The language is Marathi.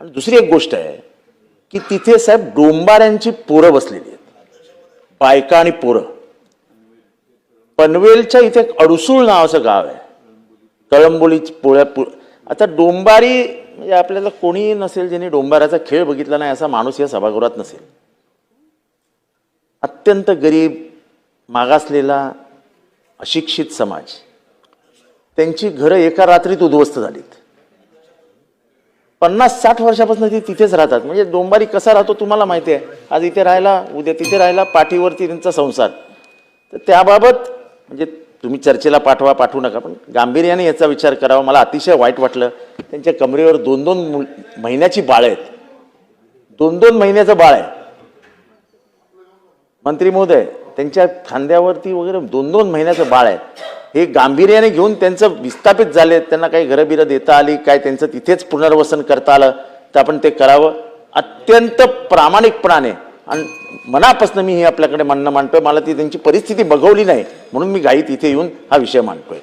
आणि दुसरी एक गोष्ट आहे की तिथे साहेब डोंबाऱ्यांची पोरं बसलेली आहेत. बायका आणि पोरं. पनवेलच्या इथे एक अडुसूळ नावाचं गाव आहे. कळंबोली पोळ्या पु आता डोंबारी म्हणजे आपल्याला कोणीही नसेल ज्यांनी डोंबाऱ्याचा खेळ बघितला नाही असा माणूस या सभागृहात नसेल. अत्यंत गरीब मागासलेला अशिक्षित समाज. त्यांची घरं एका रात्रीत उद्ध्वस्त झालीत. पन्नास साठ वर्षापासून ती तिथेच राहतात. म्हणजे डोंबारी कसा राहतो तुम्हाला माहिती आहे. आज इथे राहायला उद्या तिथे राहायला पाठीवरती त्यांचा संसार. तर त्याबाबत म्हणजे तुम्ही चर्चेला पाठवा पाठवू नका पण गांभीर्याने याचा विचार करावा. मला अतिशय वाईट वाटलं. त्यांच्या कमरेवर दोन दोन महिन्याची बाळ आहेत. दोन दोन महिन्याचं बाळ आहे. मंत्री महोदय त्यांच्या खांद्यावरती वगैरे दोन दोन महिन्याचं बाळ आहे. हे गांभीर्याने घेऊन त्यांचं विस्थापित झाले त्यांना काही घरं बिरं देता आली काय त्यांचं तिथेच पुनर्वसन करता आलं तर आपण ते करावं. अत्यंत प्रामाणिकपणाने आणि मनापासून मी हे आपल्याकडे म्हणणं मांडतोय मला ती त्यांची परिस्थिती बघवली नाही म्हणून मी गाई तिथे येऊन हा विषय मांडतोय.